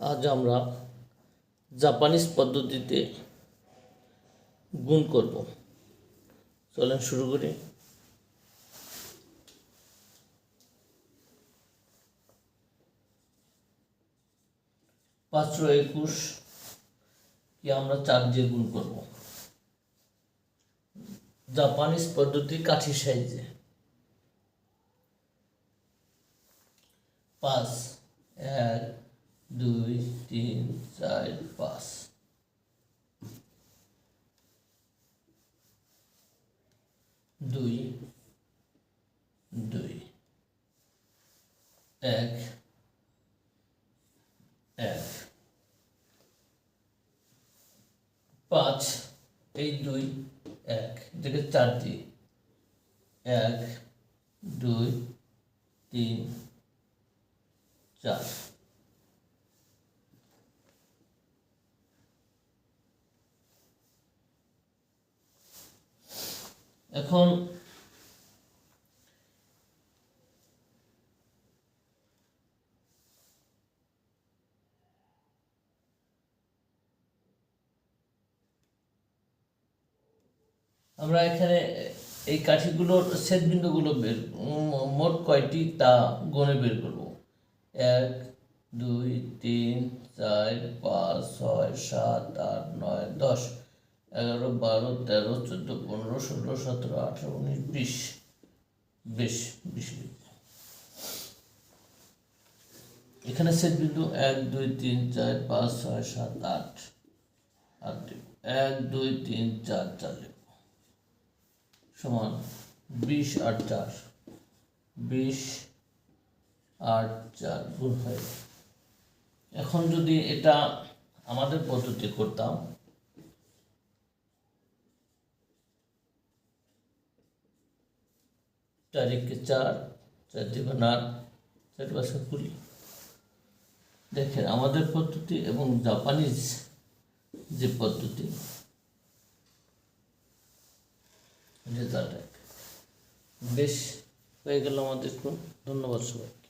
আজ আমরা জাপানিজ পদ্ধতিতে গুণ করব। চলেন শুরু করি। পাঁচশো একুশ কি আমরা চার দিয়ে গুণ করব। জাপানিজ পদ্ধতি কাঠি সাইজে। পাঁচ, এক দুই, তিন, চার, পাঁচ। দুই দুই। এক এক। পাঁচ, এই দুই, এক। এটাকে চার দিই। এক, দুই, তিন, চার। এখন আমরা এখানে এই কাঠিগুলোর ছেদ বিন্দুগুলো বের মোট কয়টি? তা গণে বের করব। এক, দুই, তিন, চার, পাঁচ, ছয়, সাত, আট, নয়, দশ। এগারো, বারো, তেরো, চোদ্দ, পনেরো, ষোলো, সতেরো, আঠেরো, উনিশ, বিশ। বিশ বিশ। এখানে সেট বিন্দু এক, দুই, তিন, চার, পাঁচ, ছয়, সাত, আট। আট এক, দুই, তিন, চার চার। সমান বিশ, আট, চার। বিশ, আট, চার গুণ হয় এখন যদি এটা আমাদের পদ্ধতি করতাম চারিকে চার চার দিবেন আট চার পাঁচশো কুড়ি। দেখেন, আমাদের পদ্ধতি এবং জাপানিজ যে পদ্ধতি রেজাল্ট বেশ, হয়ে গেল আমাদের ধন্যবাদ সবাইকে।